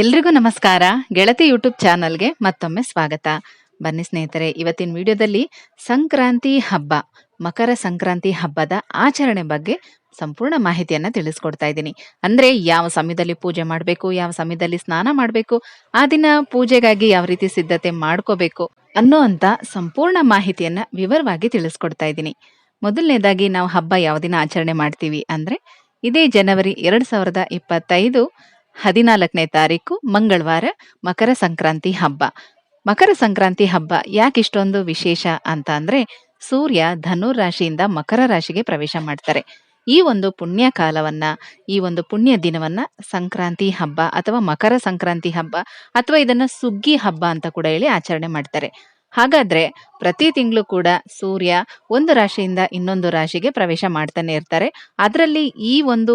ಎಲ್ರಿಗೂ ನಮಸ್ಕಾರ. ಗೆಳತಿ ಯೂಟ್ಯೂಬ್ ಚಾನಲ್ಗೆ ಮತ್ತೊಮ್ಮೆ ಸ್ವಾಗತ. ಬನ್ನಿ ಸ್ನೇಹಿತರೆ, ಇವತ್ತಿನ ವಿಡಿಯೋದಲ್ಲಿ ಸಂಕ್ರಾಂತಿ ಹಬ್ಬ, ಮಕರ ಸಂಕ್ರಾಂತಿ ಹಬ್ಬದ ಆಚರಣೆ ಬಗ್ಗೆ ಸಂಪೂರ್ಣ ಮಾಹಿತಿಯನ್ನ ತಿಳಿಸ್ಕೊಡ್ತಾ ಇದ್ದೀನಿ. ಅಂದ್ರೆ ಯಾವ ಸಮಯದಲ್ಲಿ ಪೂಜೆ ಮಾಡಬೇಕು, ಯಾವ ಸಮಯದಲ್ಲಿ ಸ್ನಾನ ಮಾಡಬೇಕು, ಆ ದಿನ ಪೂಜೆಗಾಗಿ ಯಾವ ರೀತಿ ಸಿದ್ಧತೆ ಮಾಡ್ಕೋಬೇಕು ಅನ್ನೋ ಅಂತ ಸಂಪೂರ್ಣ ಮಾಹಿತಿಯನ್ನ ವಿವರವಾಗಿ ತಿಳಿಸ್ಕೊಡ್ತಾ ಇದ್ದೀನಿ. ಮೊದಲನೇದಾಗಿ ನಾವು ಹಬ್ಬ ಯಾವ ದಿನ ಆಚರಣೆ ಮಾಡ್ತೀವಿ ಅಂದ್ರೆ ಇದೇ ಜನವರಿ ಎರಡ್ ಸಾವಿರದ ಇಪ್ಪತ್ತೈದು ಹದಿನಾಲ್ಕನೇ ತಾರೀಕು ಮಂಗಳವಾರ ಮಕರ ಸಂಕ್ರಾಂತಿ ಹಬ್ಬ. ಮಕರ ಸಂಕ್ರಾಂತಿ ಹಬ್ಬ ಯಾಕೆ ಇಷ್ಟೊಂದು ವಿಶೇಷ ಅಂತ ಅಂದ್ರೆ ಸೂರ್ಯ ಧನುರ್ ರಾಶಿಯಿಂದ ಮಕರ ರಾಶಿಗೆ ಪ್ರವೇಶ ಮಾಡ್ತಾರೆ. ಈ ಒಂದು ಪುಣ್ಯ ಕಾಲವನ್ನ, ಈ ಒಂದು ಪುಣ್ಯ ದಿನವನ್ನ ಸಂಕ್ರಾಂತಿ ಹಬ್ಬ ಅಥವಾ ಮಕರ ಸಂಕ್ರಾಂತಿ ಹಬ್ಬ ಅಥವಾ ಇದನ್ನ ಸುಗ್ಗಿ ಹಬ್ಬ ಅಂತ ಕೂಡ ಹೇಳಿ ಆಚರಣೆ ಮಾಡ್ತಾರೆ. ಹಾಗಾದ್ರೆ ಪ್ರತಿ ತಿಂಗಳು ಕೂಡ ಸೂರ್ಯ ಒಂದು ರಾಶಿಯಿಂದ ಇನ್ನೊಂದು ರಾಶಿಗೆ ಪ್ರವೇಶ ಮಾಡ್ತಾನೆ ಇರ್ತಾರೆ. ಅದರಲ್ಲಿ ಈ ಒಂದು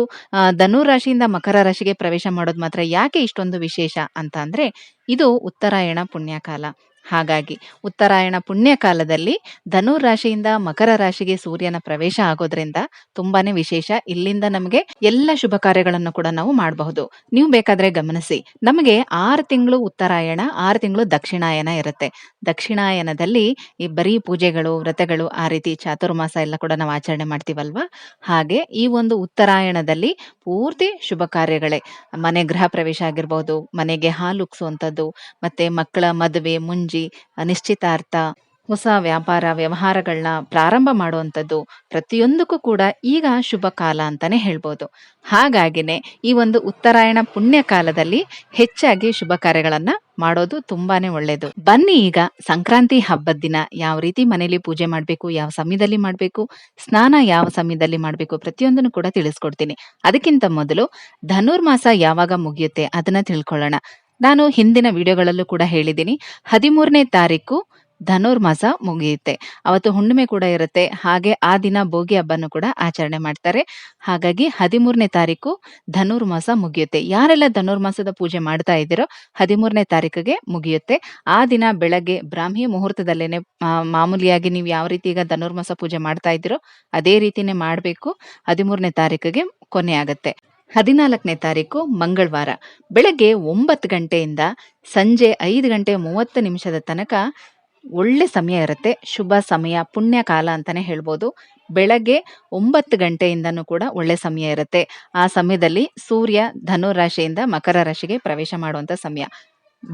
ಧನು ರಾಶಿಯಿಂದ ಮಕರ ರಾಶಿಗೆ ಪ್ರವೇಶ ಮಾಡೋದು ಮಾತ್ರ ಯಾಕೆ ಇಷ್ಟೊಂದು ವಿಶೇಷ ಅಂತ ಅಂದ್ರೆ ಇದು ಉತ್ತರಾಯಣ ಪುಣ್ಯಕಾಲ. ಹಾಗಾಗಿ ಉತ್ತರಾಯಣ ಪುಣ್ಯ ಕಾಲದಲ್ಲಿ ಧನು ರಾಶಿಯಿಂದ ಮಕರ ರಾಶಿಗೆ ಸೂರ್ಯನ ಪ್ರವೇಶ ಆಗೋದ್ರಿಂದ ತುಂಬಾನೇ ವಿಶೇಷ. ಇಲ್ಲಿಂದ ನಮಗೆ ಎಲ್ಲ ಶುಭ ಕಾರ್ಯಗಳನ್ನು ಕೂಡ ನಾವು ಮಾಡಬಹುದು. ನೀವು ಬೇಕಾದ್ರೆ ಗಮನಿಸಿ, ನಮಗೆ ಆರು ತಿಂಗಳು ಉತ್ತರಾಯಣ, ಆರು ತಿಂಗಳು ದಕ್ಷಿಣಾಯನ ಇರುತ್ತೆ. ದಕ್ಷಿಣಾಯನದಲ್ಲಿ ಈ ಬರೀ ಪೂಜೆಗಳು, ವ್ರತಗಳು ಆ ರೀತಿ ಚಾತುರ್ಮಾಸ ಎಲ್ಲ ಕೂಡ ನಾವು ಆಚರಣೆ ಮಾಡ್ತೀವಲ್ವಾ? ಹಾಗೆ ಈ ಒಂದು ಉತ್ತರಾಯಣದಲ್ಲಿ ಪೂರ್ತಿ ಶುಭ ಕಾರ್ಯಗಳೇ. ಮನೆ ಗೃಹ ಪ್ರವೇಶ ಆಗಿರ್ಬಹುದು ಮನೆಗೆ ಹಾಲು ಅಂತದ್ದು ಮತ್ತೆ ಮಕ್ಕಳ ಮದುವೆ ಮುಂಜಿ ನಿಶ್ಚಿತಾರ್ಥ ಹೊಸ ವ್ಯಾಪಾರ ವ್ಯವಹಾರಗಳನ್ನ ಪ್ರಾರಂಭ ಮಾಡುವಂಥದ್ದು ಪ್ರತಿಯೊಂದಕ್ಕೂ ಕೂಡ ಈಗ ಶುಭ ಕಾಲ ಅಂತಾನೆ ಹೇಳ್ಬೋದು. ಹಾಗಾಗಿನೇ ಈ ಒಂದು ಉತ್ತರಾಯಣ ಪುಣ್ಯ ಕಾಲದಲ್ಲಿ ಹೆಚ್ಚಾಗಿ ಶುಭ ಕಾರ್ಯಗಳನ್ನ ಮಾಡೋದು ತುಂಬಾನೇ ಒಳ್ಳೇದು. ಬನ್ನಿ ಈಗ ಸಂಕ್ರಾಂತಿ ಹಬ್ಬದ ದಿನ ಯಾವ ರೀತಿ ಮನೇಲಿ ಪೂಜೆ ಮಾಡಬೇಕು, ಯಾವ ಸಮಯದಲ್ಲಿ ಮಾಡಬೇಕು, ಸ್ನಾನ ಯಾವ ಸಮಯದಲ್ಲಿ ಮಾಡಬೇಕು ಪ್ರತಿಯೊಂದನ್ನು ಕೂಡ ತಿಳಿಸ್ಕೊಡ್ತೀನಿ. ಅದಕ್ಕಿಂತ ಮೊದಲು ಧನುರ್ಮಾಸ ಯಾವಾಗ ಮುಗಿಯುತ್ತೆ ಅದನ್ನ ತಿಳ್ಕೊಳ್ಳೋಣ. ನಾನು ಹಿಂದಿನ ವಿಡಿಯೋಗಳಲ್ಲೂ ಕೂಡ ಹೇಳಿದ್ದೀನಿ. ಹದಿಮೂರನೇ ತಾರೀಕು ಧನುರ್ಮಾಸ ಮುಗಿಯುತ್ತೆ. ಅವತ್ತು ಹುಣ್ಣಿಮೆ ಕೂಡ ಇರುತ್ತೆ. ಹಾಗೆ ಆ ದಿನ ಭೋಗಿ ಹಬ್ಬನು ಕೂಡ ಆಚರಣೆ ಮಾಡ್ತಾರೆ. ಹಾಗಾಗಿ ಹದಿಮೂರನೇ ತಾರೀಕು ಧನುರ್ಮಾಸ ಮುಗಿಯುತ್ತೆ. ಯಾರೆಲ್ಲ ಧನುರ್ಮಾಸದ ಪೂಜೆ ಮಾಡ್ತಾ ಇದ್ದೀರೋ ಹದಿಮೂರನೇ ತಾರೀಕಿಗೆ ಮುಗಿಯುತ್ತೆ. ಆ ದಿನ ಬೆಳಗ್ಗೆ ಬ್ರಾಹ್ಮಿ ಮುಹೂರ್ತದಲ್ಲೇನೆ ಮಾಮೂಲಿಯಾಗಿ ನೀವು ಯಾವ ರೀತಿ ಈಗ ಧನುರ್ಮಾಸ ಪೂಜೆ ಮಾಡ್ತಾ ಇದ್ದೀರೋ ಅದೇ ರೀತಿನೇ ಮಾಡಬೇಕು. ಹದಿಮೂರನೇ ತಾರೀಕಿಗೆ ಕೊನೆ ಆಗತ್ತೆ. ಹದಿನಾಲ್ಕನೇ ತಾರೀಕು ಮಂಗಳವಾರ. ಬೆಳಗ್ಗೆ ಒಂಬತ್ತು ಗಂಟೆಯಿಂದ ಸಂಜೆ ಐದು ಗಂಟೆ ಮೂವತ್ತು ನಿಮಿಷದ ತನಕ ಒಳ್ಳೆ ಸಮಯ ಇರುತ್ತೆ. ಶುಭ ಸಮಯ, ಪುಣ್ಯ ಕಾಲ ಅಂತಾನೆ ಹೇಳ್ಬೋದು. ಬೆಳಗ್ಗೆ ಒಂಬತ್ತು ಗಂಟೆಯಿಂದನೂ ಕೂಡ ಒಳ್ಳೆ ಸಮಯ ಇರುತ್ತೆ. ಆ ಸಮಯದಲ್ಲಿ ಸೂರ್ಯ ಧನು ರಾಶಿಯಿಂದ ಮಕರ ರಾಶಿಗೆ ಪ್ರವೇಶ ಮಾಡುವಂಥ ಸಮಯ.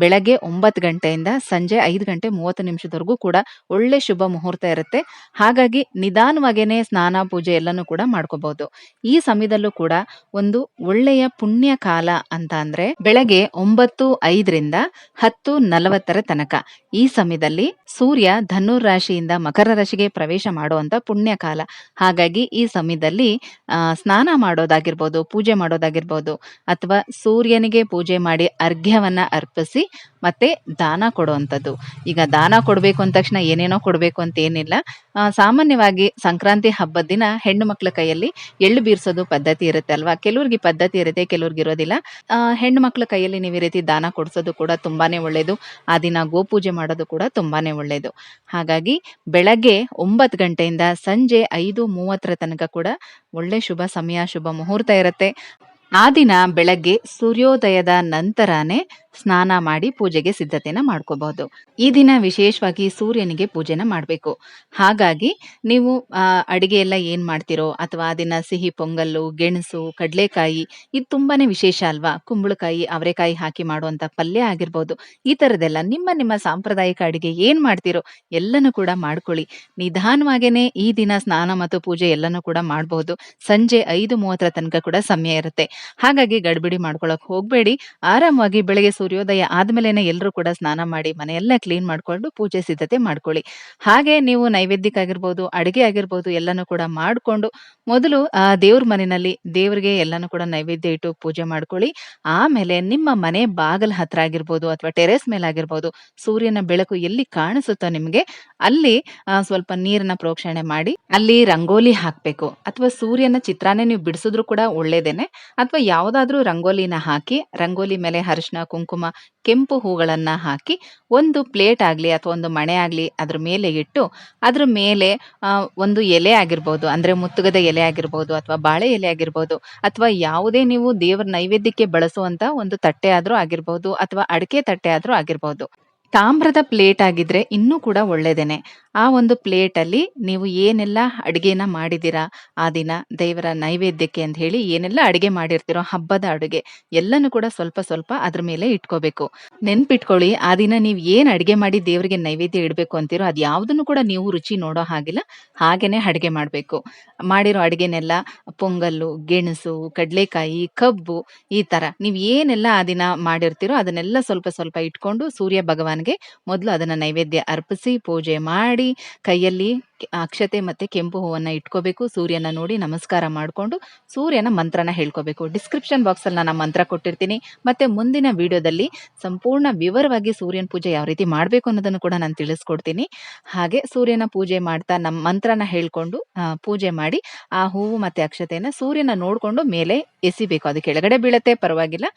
ಬೆಳಗ್ಗೆ ಒಂಬತ್ತು ಗಂಟೆಯಿಂದ ಸಂಜೆ ಐದು ಗಂಟೆ ಮೂವತ್ತು ನಿಮಿಷದವರೆಗೂ ಕೂಡ ಒಳ್ಳೆ ಶುಭ ಮುಹೂರ್ತ ಇರುತ್ತೆ. ಹಾಗಾಗಿ ನಿಧಾನವಾಗೇನೆ ಸ್ನಾನ, ಪೂಜೆ ಎಲ್ಲನೂ ಕೂಡ ಮಾಡ್ಕೋಬಹುದು ಈ ಸಮಯದಲ್ಲೂ ಕೂಡ ಒಂದು ಒಳ್ಳೆಯ ಪುಣ್ಯ ಕಾಲ ಅಂತ ಅಂದ್ರೆ ಬೆಳಗ್ಗೆ ಒಂಬತ್ತು ಐದರಿಂದ ಹತ್ತು ನಲವತ್ತರ ತನಕ. ಈ ಸಮಯದಲ್ಲಿ ಸೂರ್ಯ ಧನುರ್ ರಾಶಿಯಿಂದ ಮಕರ ರಾಶಿಗೆ ಪ್ರವೇಶ ಮಾಡುವಂತ ಪುಣ್ಯ ಕಾಲ. ಹಾಗಾಗಿ ಈ ಸಮಯದಲ್ಲಿ ಸ್ನಾನ ಮಾಡೋದಾಗಿರ್ಬೋದು, ಪೂಜೆ ಮಾಡೋದಾಗಿರ್ಬೋದು, ಅಥವಾ ಸೂರ್ಯನಿಗೆ ಪೂಜೆ ಮಾಡಿ ಅರ್ಘ್ಯವನ್ನ ಅರ್ಪಿಸಿ ಮತ್ತೆ ದಾನ ಕೊಡುವಂಥದ್ದು. ಈಗ ದಾನ ಕೊಡಬೇಕು ಅಂದ ತಕ್ಷಣ ಏನೇನೋ ಕೊಡಬೇಕು ಅಂತ ಏನಿಲ್ಲ. ಸಾಮಾನ್ಯವಾಗಿ ಸಂಕ್ರಾಂತಿ ಹಬ್ಬದ ದಿನ ಹೆಣ್ಣು ಮಕ್ಕಳ ಕೈಯಲ್ಲಿ ಎಳ್ಳು ಬೀರ್ಸೋದು ಪದ್ಧತಿ ಇರುತ್ತೆ ಅಲ್ವಾ? ಕೆಲವ್ರಿಗೆ ಪದ್ಧತಿ ಇರುತ್ತೆ, ಕೆಲವ್ರಿಗೆ ಇರೋದಿಲ್ಲ. ಹೆಣ್ಣು ಮಕ್ಕಳ ಕೈಯಲ್ಲಿ ನೀವು ಈ ರೀತಿ ದಾನ ಕೊಡಿಸೋದು ಕೂಡ ತುಂಬಾನೇ ಒಳ್ಳೆಯದು ಆ ದಿನ ಗೋಪೂಜೆ ಮಾಡೋದು ಕೂಡ ತುಂಬಾನೇ ಒಳ್ಳೆಯದು ಹಾಗಾಗಿ ಬೆಳಗ್ಗೆ ಒಂಬತ್ತು ಗಂಟೆಯಿಂದ ಸಂಜೆ ಐದು ಮೂವತ್ತರ ತನಕ ಕೂಡ ಒಳ್ಳೆ ಶುಭ ಸಮಯ, ಶುಭ ಮುಹೂರ್ತ ಇರುತ್ತೆ. ಆ ದಿನ ಬೆಳಗ್ಗೆ ಸೂರ್ಯೋದಯದ ನಂತರನೇ ಸ್ನಾನ ಮಾಡಿ ಪೂಜೆಗೆ ಸಿದ್ಧತೆನ ಮಾಡ್ಕೋಬಹುದು. ಈ ದಿನ ವಿಶೇಷವಾಗಿ ಸೂರ್ಯನಿಗೆ ಪೂಜೆನ ಮಾಡಬೇಕು. ಹಾಗಾಗಿ ನೀವು ಅಡಿಗೆ ಎಲ್ಲ ಏನು ಮಾಡ್ತಿರೋ ಅಥವಾ ದಿನ ಸಿಹಿ ಪೊಂಗಲ್ಲು, ಗೆಣಸು, ಕಡಲೆಕಾಯಿ, ಇದು ತುಂಬಾನೇ ವಿಶೇಷ ಅಲ್ವಾ? ಕುಂಬಳಕಾಯಿ, ಅವರೆಕಾಯಿ ಹಾಕಿ ಮಾಡುವಂತ ಪಲ್ಯ ಆಗಿರ್ಬೋದು. ಈ ಥರದ್ದೆಲ್ಲ ನಿಮ್ಮ ನಿಮ್ಮ ಸಾಂಪ್ರದಾಯಿಕ ಅಡಿಗೆ ಏನು ಮಾಡ್ತಿರೋ ಎಲ್ಲನೂ ಕೂಡ ಮಾಡ್ಕೊಳ್ಳಿ. ನಿಧಾನವಾಗೇನೆ ಈ ದಿನ ಸ್ನಾನ ಮತ್ತು ಪೂಜೆ ಎಲ್ಲನೂ ಕೂಡ ಮಾಡಬಹುದು. ಸಂಜೆ ಐದು ಮೂವತ್ತರ ತನಕ ಕೂಡ ಸಮಯ ಇರುತ್ತೆ. ಹಾಗಾಗಿ ಗಡ್ಬಿಡಿ ಮಾಡ್ಕೊಳಕ್ ಹೋಗಬೇಡಿ. ಆರಾಮವಾಗಿ ಬೆಳಗ್ಗೆ ಸೂರ್ಯೋದಯ ಆದ್ಮೇಲೆನೆ ಎಲ್ಲರೂ ಕೂಡ ಸ್ನಾನ ಮಾಡಿ ಮನೆಯೆಲ್ಲ ಕ್ಲೀನ್ ಮಾಡ್ಕೊಂಡು ಪೂಜೆ ಸಿದ್ಧತೆ ಮಾಡ್ಕೊಳ್ಳಿ. ಹಾಗೆ ನೀವು ನೈವೇದ್ಯಕ್ಕಾಗಿರ್ಬೋದು, ಅಡಿಗೆ ಆಗಿರ್ಬೋದು ಎಲ್ಲಾನು ಕೂಡ ಮಾಡ್ಕೊಂಡು ಮೊದಲು, ಆ, ದೇವ್ರ ಮನೆಯಲ್ಲಿ ದೇವ್ರಿಗೆ ಎಲ್ಲಾನು ಕೂಡ ನೈವೇದ್ಯ ಇಟ್ಟು ಪೂಜೆ ಮಾಡ್ಕೊಳ್ಳಿ. ಆಮೇಲೆ ನಿಮ್ಮ ಮನೆ ಬಾಗಲ್ ಹತ್ರ ಆಗಿರ್ಬೋದು ಅಥವಾ ಟೆರೆಸ್ ಮೇಲೆ ಆಗಿರ್ಬೋದು, ಸೂರ್ಯನ ಬೆಳಕು ಎಲ್ಲಿ ಕಾಣಿಸುತ್ತೋ ನಿಮ್ಗೆ ಅಲ್ಲಿ ಸ್ವಲ್ಪ ನೀರನ್ನ ಪ್ರೋಕ್ಷಣೆ ಮಾಡಿ, ಅಲ್ಲಿ ರಂಗೋಲಿ ಹಾಕ್ಬೇಕು. ಅಥವಾ ಸೂರ್ಯನ ಚಿತ್ರಾನೇ ನೀವು ಬಿಡಿಸಿದ್ರು ಕೂಡ ಒಳ್ಳೇದೇನೆ. ಅಥವಾ ಯಾವ್ದಾದ್ರೂ ರಂಗೋಲಿನ ಹಾಕಿ, ರಂಗೋಲಿ ಮೇಲೆ ಅರಿಶಿನ ಕುಂಕುಮ ಕುಂಕುಮ, ಕೆಂಪು ಹೂಗಳನ್ನು ಹಾಕಿ ಒಂದು ಪ್ಲೇಟ್ ಆಗಲಿ ಅಥವಾ ಒಂದು ಮಣೆ ಆಗಲಿ ಅದ್ರ ಮೇಲೆ ಇಟ್ಟು ಅದ್ರ ಮೇಲೆ ಒಂದು ಎಲೆ ಆಗಿರ್ಬೋದು, ಅಂದ್ರೆ ಮುತ್ತುಗದ ಎಲೆ ಆಗಿರ್ಬೋದು ಅಥವಾ ಬಾಳೆ ಎಲೆ ಆಗಿರ್ಬೋದು ಅಥವಾ ಯಾವುದೇ ನೀವು ದೇವರ ನೈವೇದ್ಯಕ್ಕೆ ಬಳಸುವಂಥ ಒಂದು ತಟ್ಟೆ ಆದರೂ ಆಗಿರ್ಬೋದು ಅಥವಾ ಅಡಿಕೆ ತಟ್ಟೆ ಆದರೂ ಆಗಿರ್ಬೋದು. ತಾಮ್ರದ ಪ್ಲೇಟ್ ಆಗಿದ್ರೆ ಇನ್ನೂ ಕೂಡ ಒಳ್ಳೇದೇನೆ. ಆ ಒಂದು ಪ್ಲೇಟಲ್ಲಿ ನೀವು ಏನೆಲ್ಲ ಅಡುಗೆನ ಮಾಡಿದ್ದೀರಾ? ಆ ದಿನ ದೇವರ ನೈವೇದ್ಯಕ್ಕೆ ಅಂತ ಹೇಳಿ ಏನೆಲ್ಲ ಅಡುಗೆ ಮಾಡಿರ್ತೀರೋ ಹಬ್ಬದ ಅಡುಗೆ ಎಲ್ಲನೂ ಕೂಡ ಸ್ವಲ್ಪ ಸ್ವಲ್ಪ ಅದ್ರ ಮೇಲೆ ಇಟ್ಕೋಬೇಕು. ನೆನ್ಪಿಟ್ಕೊಳ್ಳಿ, ಆ ದಿನ ನೀವು ಏನ್ ಅಡುಗೆ ಮಾಡಿ ದೇವರಿಗೆ ನೈವೇದ್ಯ ಇಡಬೇಕು ಅಂತೀರೋ ಅದು ಯಾವುದನ್ನು ಕೂಡ ನೀವು ರುಚಿ ನೋಡೋ ಹಾಗಿಲ್ಲ, ಹಾಗೇನೆ ಅಡುಗೆ ಮಾಡಬೇಕು. ಮಾಡಿರೋ ಅಡುಗೆನೆಲ್ಲ ಪೊಂಗಲ್ಲು, ಗೆಣಸು, ಕಡಲೆಕಾಯಿ, ಕಬ್ಬು ಈ ತರ ನೀವು ಏನೆಲ್ಲ ಆ ದಿನ ಮಾಡಿರ್ತೀರೋ ಅದನ್ನೆಲ್ಲ ಸ್ವಲ್ಪ ಸ್ವಲ್ಪ ಇಟ್ಕೊಂಡು ಸೂರ್ಯ ಭಗವಾನ್ಗೆ ಮೊದಲು ಅದನ್ನ ನೈವೇದ್ಯ ಅರ್ಪಿಸಿ ಪೂಜೆ ಮಾಡಿ ಕೈಯಲ್ಲಿ ಕೆ- ಅಕ್ಷತೆ ಮತ್ತೆ ಕೆಂಪು ಹೂವನ್ನ ಇಟ್ಕೋಬೇಕು. ಸೂರ್ಯನ ನೋಡಿ ನಮಸ್ಕಾರ ಮಾಡಿಕೊಂಡು ಸೂರ್ಯನ ಮಂತ್ರನ ಹೇಳ್ಕೋಬೇಕು. ಡಿಸ್ಕ್ರಿಪ್ಷನ್ ಬಾಕ್ಸಲ್ಲಿ ನಾನು ಮಂತ್ರ ಕೊಟ್ಟಿರ್ತೀನಿ. ಮತ್ತೆ ಮುಂದಿನ ವಿಡಿಯೋದಲ್ಲಿ ಸಂಪೂರ್ಣ ವಿವರವಾಗಿ ಸೂರ್ಯನ ಪೂಜೆ ಯಾವ ರೀತಿ ಮಾಡಬೇಕು ಅನ್ನೋದನ್ನು ಕೂಡ ನಾನು ತಿಳಿಸ್ಕೊಡ್ತೀನಿ. ಹಾಗೆ ಸೂರ್ಯನ ಪೂಜೆ ಮಾಡ್ತಾ ನಮ್ಮ ಮಂತ್ರನ ಹೇಳ್ಕೊಂಡು ಪೂಜೆ ಮಾಡಿ ಆ ಹೂವು ಮತ್ತೆ ಅಕ್ಷತೆಯನ್ನ ಸೂರ್ಯನ ನೋಡಿಕೊಂಡು ಮೇಲೆ ಎಸಿಬೇಕು. ಅದು ಕೆಳಗಡೆ ಬೀಳತ್ತೆ, ಪರವಾಗಿಲ್ಲ.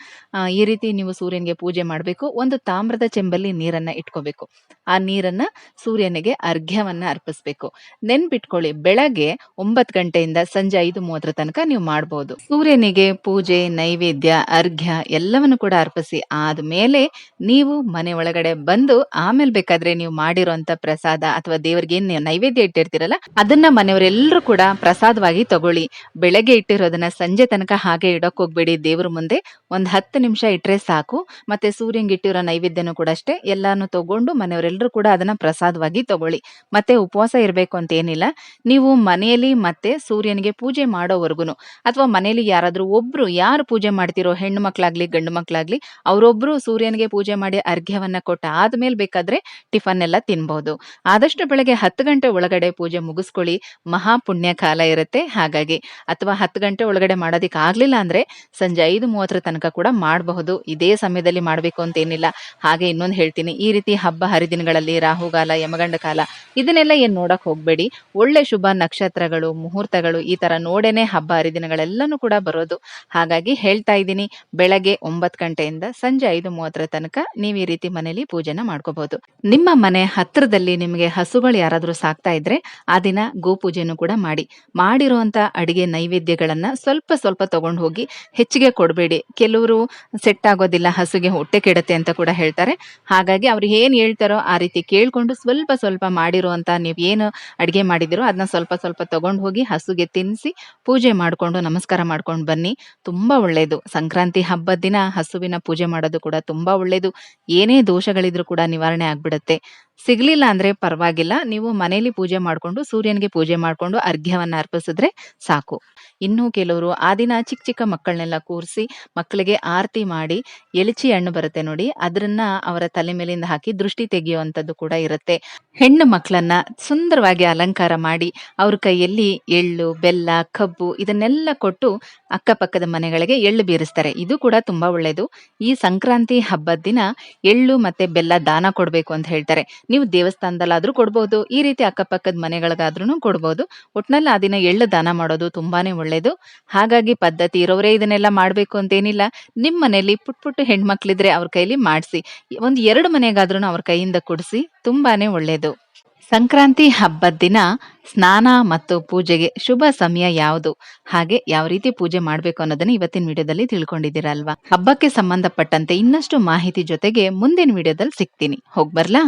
ಈ ರೀತಿ ನೀವು ಸೂರ್ಯನಿಗೆ ಪೂಜೆ ಮಾಡಬೇಕು. ಒಂದು ತಾಮ್ರದ ಚೆಂಬಲ್ಲಿ ನೀರನ್ನ ಇಟ್ಕೋಬೇಕು. ಆ ನೀರನ್ನ ಸೂರ್ಯನಿಗೆ ಅರ್ಘ್ಯವನ್ನ ಅರ್ಪಿಸ್ಬೇಕು. ನೆನ್ಪಿಟ್ಕೊಳ್ಳಿ. ಬೆಳಗ್ಗೆ ಒಂಬತ್ತು ಗಂಟೆಯಿಂದ ಸಂಜೆ ಐದು ಮೂವತ್ತರ ತನಕ ನೀವು ಮಾಡಬಹುದು ಸೂರ್ಯನಿಗೆ ಪೂಜೆ, ನೈವೇದ್ಯ, ಅರ್ಘ್ಯ ಎಲ್ಲವನ್ನು ಕೂಡ ಅರ್ಪಿಸಿ. ಆದ್ಮೇಲೆ ನೀವು ಮನೆ ಒಳಗಡೆ ಬಂದು ಆಮೇಲೆ ಬೇಕಾದ್ರೆ ನೀವು ಮಾಡಿರೋಂತ ಪ್ರಸಾದ ಅಥವಾ ದೇವರಿಗೆ ಏನ್ ನೈವೇದ್ಯ ಇಟ್ಟಿರ್ತೀರಲ್ಲ, ಅದನ್ನ ಮನೆಯವರೆಲ್ಲರೂ ಕೂಡ ಪ್ರಸಾದವಾಗಿ ತಗೊಳ್ಳಿ. ಬೆಳಗ್ಗೆ ಇಟ್ಟಿರೋದನ್ನ ಸಂಜೆ ತನಕ ಹಾಗೆ ಇಡಕ್ ಹೋಗ್ಬೇಡಿ. ದೇವ್ರ ಮುಂದೆ ಒಂದ್ ಹತ್ತು ನಿಮಿಷ ಇಟ್ರೆ ಸಾಕು. ಮತ್ತೆ ಸೂರ್ಯಂಗೆ ಇಟ್ಟಿರೋ ನೈವೇದ್ಯನೂ ಕೂಡ ಅಷ್ಟೇ ಎಲ್ಲಾನು ತಗೊಂಡು ಮನೆಯವರೆಲ್ಲರೂ ಕೂಡ ಅದನ್ನ ಪ್ರಸಾದವಾಗಿ ತಗೊಳ್ಳಿ. ಮತ್ತೆ ಉಪವಾಸ ಇರಬೇಕು ಅಂತ ಏನಿಲ್ಲ ನೀವು ಮನೆಯಲ್ಲಿ ಮತ್ತೆ ಸೂರ್ಯನಿಗೆ ಪೂಜೆ ಮಾಡೋವರೆಗೂ ಅಥವಾ ಮನೆಯಲ್ಲಿ ಯಾರಾದರೂ ಒಬ್ರು ಯಾರು ಪೂಜೆ ಮಾಡ್ತಿರೋ ಹೆಣ್ಣು ಮಕ್ಕಳಾಗ್ಲಿ ಗಂಡು ಮಕ್ಕಳಾಗ್ಲಿ ಅವರೊಬ್ರು ಸೂರ್ಯನಿಗೆ ಪೂಜೆ ಮಾಡಿ ಅರ್ಘ್ಯವನ್ನ ಕೊಟ್ಟ ಆದ್ಮೇಲೆ ಬೇಕಾದ್ರೆ ಟಿಫನ್ ಎಲ್ಲ ತಿನ್ಬಹುದು ಆದಷ್ಟು ಬೆಳಗ್ಗೆ ಹತ್ತು ಗಂಟೆ ಒಳಗಡೆ ಪೂಜೆ ಮುಗಿಸ್ಕೊಳ್ಳಿ. ಮಹಾ ಪುಣ್ಯ ಕಾಲ ಇರುತ್ತೆ ಹಾಗಾಗಿ. ಅಥವಾ ಹತ್ತು ಗಂಟೆ ಒಳಗಡೆ ಮಾಡೋದಿಕ್ ಆಗ್ಲಿಲ್ಲ ಅಂದ್ರೆ ಸಂಜೆ ಐದು ಮೂವತ್ತರ ತನಕ ಕೂಡ ಮಾಡಬಹುದು. ಇದೇ ಸಮಯದಲ್ಲಿ ಮಾಡಬೇಕು ಅಂತ ಏನಿಲ್ಲ ಹಾಗೆ ಇನ್ನೊಂದು ಹೇಳ್ತೀನಿ. ಈ ರೀತಿ ಹಬ್ಬ ಹರಿದಿನಗಳಲ್ಲಿ ರಾಹುಗಾಲ, ಯಮಗಂಡ ಕಾಲ, ಇದನ್ನೆಲ್ಲ ಏನ್ ನೋಡಕ್ ಹೋಗ್ಬೇಡಿ. ಒಳ್ಳೆ ಶುಭ ನಕ್ಷತ್ರಗಳು, ಮುಹೂರ್ತಗಳು ಈ ತರ ನೋಡೇನೆ ಹಬ್ಬ ಹರಿದಿನಗಳೆಲ್ಲನೂ ಕೂಡ ಬರೋದು. ಹಾಗಾಗಿ ಹೇಳ್ತಾ ಇದ್ದೀನಿ, ಬೆಳಗ್ಗೆ ಒಂಬತ್ತು ಗಂಟೆಯಿಂದ ಸಂಜೆ ಐದು ಮೂವತ್ತರ ತನಕ ನೀವು ಈ ರೀತಿ ಮನೇಲಿ ಪೂಜೆನ ಮಾಡ್ಕೋಬಹುದು ನಿಮ್ಮ ಮನೆ ಹತ್ತಿರದಲ್ಲಿ ನಿಮಗೆ ಹಸುಗಳು ಯಾರಾದರೂ ಸಾಕ್ತಾ ಇದ್ರೆ ಆ ದಿನ ಗೋಪೂಜೆನೂ ಕೂಡ ಮಾಡಿ. ಮಾಡಿರುವಂತ ಅಡಿಗೆ ನೈವೇದ್ಯಗಳನ್ನ ಸ್ವಲ್ಪ ಸ್ವಲ್ಪ ತಗೊಂಡು ಹೋಗಿ ಹೆಚ್ಚಿಗೆ ಕೊಡಬೇಡಿ. ಕೆಲವರು ಸೆಟ್ ಆಗೋದಿಲ್ಲ, ಹಸುಗೆ ಹೊಟ್ಟೆ ಕೆಡತ್ತೆ ಅಂತ ಕೂಡ ಹೇಳ್ತಾರೆ. ಹಾಗಾಗಿ ಅವ್ರು ಏನ್ ಹೇಳ್ತಾರೋ ಆ ರೀತಿ ಕೇಳ್ಕೊಂಡು ಸ್ವಲ್ಪ ಸ್ವಲ್ಪ ಮಾಡಿರುವಂತ ನೀವು ಏನು ಅಡಿಗೆ ಮಾಡಿದಿರೋ ಅದನ್ನ ಸ್ವಲ್ಪ ಸ್ವಲ್ಪ ತಗೊಂಡು ಹೋಗಿ ಹಸುಗೆ ತಿನ್ನಿಸಿ ಪೂಜೆ ಮಾಡ್ಕೊಂಡು ನಮಸ್ಕಾರ ಮಾಡ್ಕೊಂಡು ಬನ್ನಿ. ತುಂಬಾ ಒಳ್ಳೇದು. ಸಂಕ್ರಾಂತಿ ಹಬ್ಬದ ದಿನ ಹಸುವಿನ ಪೂಜೆ ಮಾಡೋದು ಕೂಡ ತುಂಬಾ ಒಳ್ಳೇದು. ಏನೇ ದೋಷಗಳಿದ್ರು ಕೂಡ ನಿವಾರಣೆ ಆಗ್ಬಿಡುತ್ತೆ. ಸಿಗ್ಲಿಲ್ಲ ಅಂದ್ರೆ ಪರವಾಗಿಲ್ಲ. ನೀವು ಮನೆಯಲ್ಲಿ ಪೂಜೆ ಮಾಡ್ಕೊಂಡು, ಸೂರ್ಯನಿಗೆ ಪೂಜೆ ಮಾಡ್ಕೊಂಡು ಅರ್ಘ್ಯವನ್ನ ಅರ್ಪಿಸಿದ್ರೆ ಸಾಕು. ಇನ್ನು ಕೆಲವರು ಆ ದಿನ ಚಿಕ್ಕ ಚಿಕ್ಕ ಮಕ್ಕಳನ್ನೆಲ್ಲ ಕೂರಿಸಿ ಮಕ್ಕಳಿಗೆ ಆರತಿ ಮಾಡಿ ಎಲಿಚಿ ಹಣ್ಣು ಬರುತ್ತೆ ನೋಡಿ ಅದನ್ನ ಅವರ ತಲೆ ಮೇಲಿಂದ ಹಾಕಿ ದೃಷ್ಟಿ ತೆಗೆಯುವಂಥದ್ದು ಕೂಡ ಇರುತ್ತೆ. ಹೆಣ್ಣು ಮಕ್ಕಳನ್ನ ಸುಂದರವಾಗಿ ಅಲಂಕಾರ ಮಾಡಿ ಅವ್ರ ಕೈಯಲ್ಲಿ ಎಳ್ಳು, ಬೆಲ್ಲ, ಕಬ್ಬು ಇದನ್ನೆಲ್ಲ ಕೊಟ್ಟು ಅಕ್ಕಪಕ್ಕದ ಮನೆಗಳಿಗೆ ಎಳ್ಳು ಬೀರಿಸ್ತಾರೆ. ಇದು ಕೂಡ ತುಂಬಾ ಒಳ್ಳೇದು. ಈ ಸಂಕ್ರಾಂತಿ ಹಬ್ಬದ ದಿನ ಎಳ್ಳು ಮತ್ತೆ ಬೆಲ್ಲ ದಾನ ಕೊಡಬೇಕು ಅಂತ ಹೇಳ್ತಾರೆ. ನೀವು ದೇವಸ್ಥಾನದಲ್ಲಾದ್ರೂ ಕೊಡ್ಬೋದು, ಈ ರೀತಿ ಅಕ್ಕಪಕ್ಕದ ಮನೆಗಳಿಗಾದ್ರೂ ಕೊಡಬಹುದು ಒಟ್ನಲ್ಲಿ ಆ ದಿನ ಎಳ್ಳು ದಾನ ಮಾಡೋದು ತುಂಬಾನೇ ಒಳ್ಳೇದು. ಹಾಗಾಗಿ ಪದ್ಧತಿ ಇರೋರೇ ಇದನ್ನೆಲ್ಲ ಮಾಡ್ಬೇಕು ಅಂತೇನಿಲ್ಲ. ನಿಮ್ ಮನೆಯಲ್ಲಿ ಪುಟ್ ಪುಟ್ಟು ಹೆಣ್ಮಕ್ಳಿದ್ರೆ ಅವ್ರ ಕೈಲಿ ಮಾಡಿಸಿ. ಒಂದ್ ಎರಡು ಮನೆಗಾದ್ರೂ ಅವ್ರ ಕೈಯಿಂದ ಕೊಡಿಸಿ, ತುಂಬಾನೇ ಒಳ್ಳೇದು. ಸಂಕ್ರಾಂತಿ ಹಬ್ಬದ ದಿನ ಸ್ನಾನ ಮತ್ತು ಪೂಜೆಗೆ ಶುಭ ಸಮಯ ಯಾವುದು? ಹಾಗೆ ಯಾವ ರೀತಿ ಪೂಜೆ ಮಾಡಬೇಕು ಅನ್ನೋದನ್ನ ಇವತ್ತಿನ ವಿಡಿಯೋದಲ್ಲಿ ತಿಳ್ಕೊಂಡಿದ್ದೀರಲ್ವಾ? ಹಬ್ಬಕ್ಕೆ ಸಂಬಂಧಪಟ್ಟಂತೆ ಇನ್ನಷ್ಟು ಮಾಹಿತಿ ಜೊತೆಗೆ ಮುಂದಿನ ವಿಡಿಯೋದಲ್ಲಿ ಸಿಗ್ತೀನಿ. ಹೋಗ್ಬರ್ಲಾ